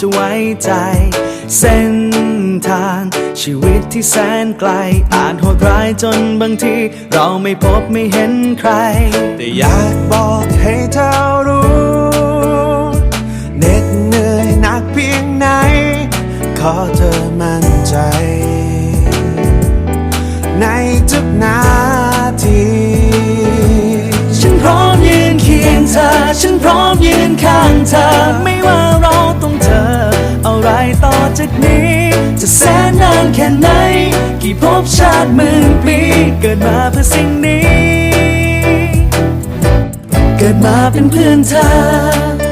จะไว้ใจ เส้นทางชีวิตที่แสนไกล อาจโหดร้ายจนบางที เราไม่พบไม่เห็นใคร แต่อยากบอกให้เธอรู้เหน็ดเหนื่อยหนักเพียงไหน ขอเธอมั่นใจ พบชาติหมื่นปีเกิดมาเพื่อสิ่งนี้ เกิดมาเป็นเพื่อนเธอ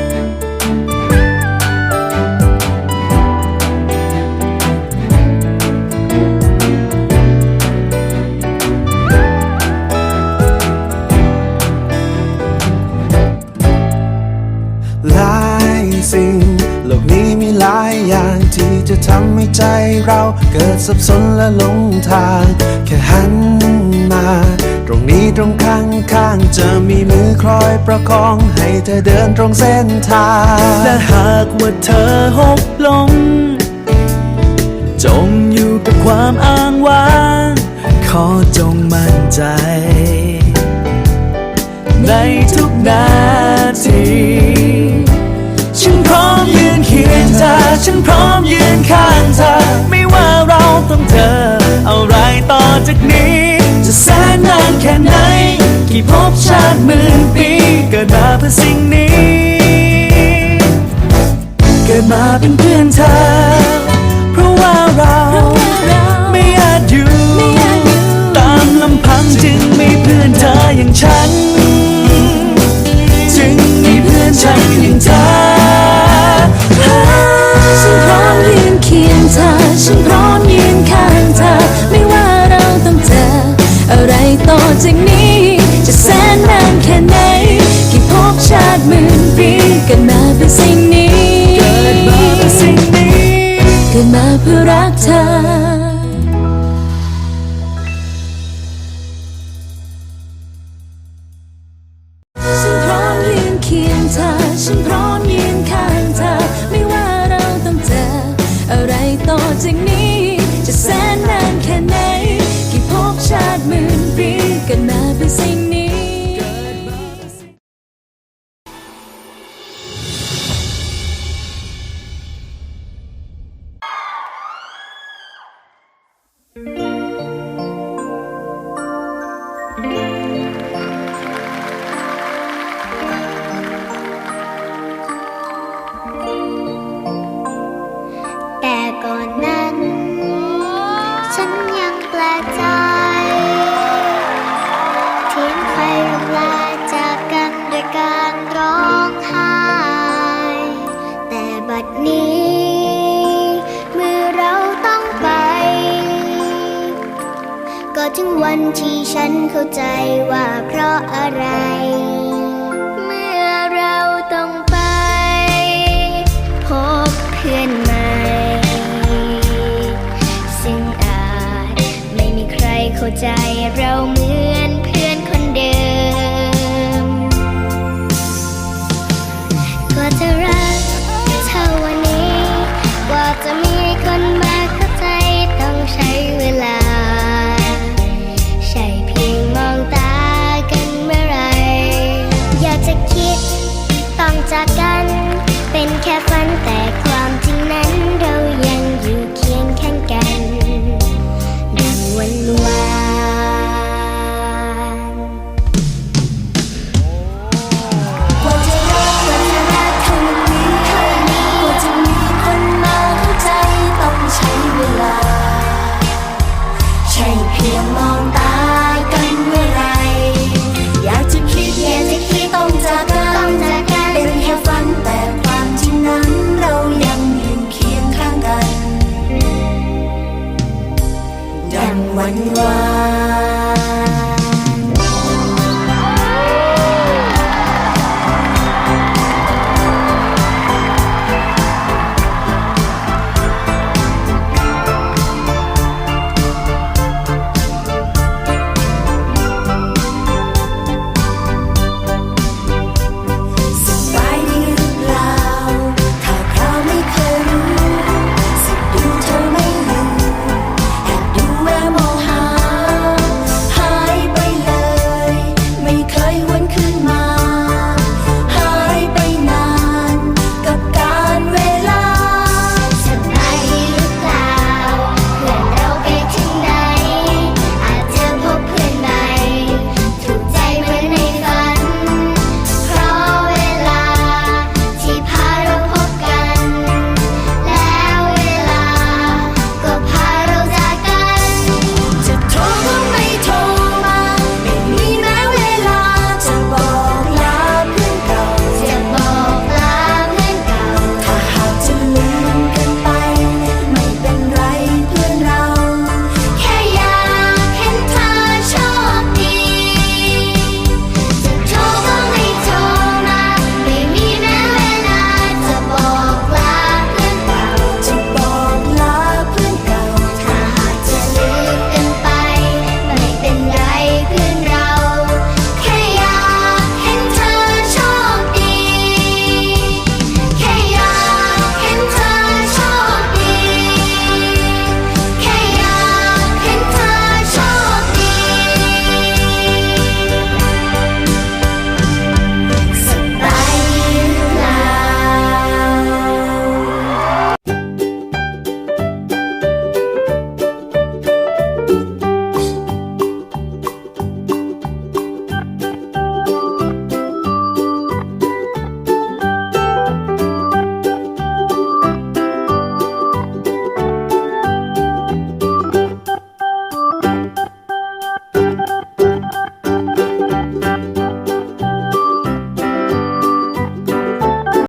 ที่ทำให้ใจเราเกิดสับสนและหลงทาง แค่หันมา ตรงนี้ตรงข้างข้างจะมีมือคอยประคองให้เธอเดินตรงเส้นทาง และหากว่าเธอหกลง จมอยู่กับความอ้างว้าง ขอจงมั่นใจ ในทุกนาทีฉันพร้อมยืนเคียงเธอฉันพร้อมยืน อะไรต่อจากนี้ จะแสนนานแค่ไหน กี่พบชาติหมื่นปีเกิดมาเพื่อสิ่งนี้ เกิดมาเป็นเพื่อนเธอ เพราะว่าเราไม่อาจอยู่ ตามลำพังจึงมีเพื่อนเธออย่างฉัน แต่ก่อนนั้น ฉันยังแปลใจทิ้งใครลาจากกันด้วยการร้องไห้แต่บัดนี้ เมื่อเราต้องไป ก็ถึงวันที่ฉันเข้าใจว่าเพราะอะไร เมื่อเราต้องไป พบเพื่อนใหม่ ใจเราเหมือน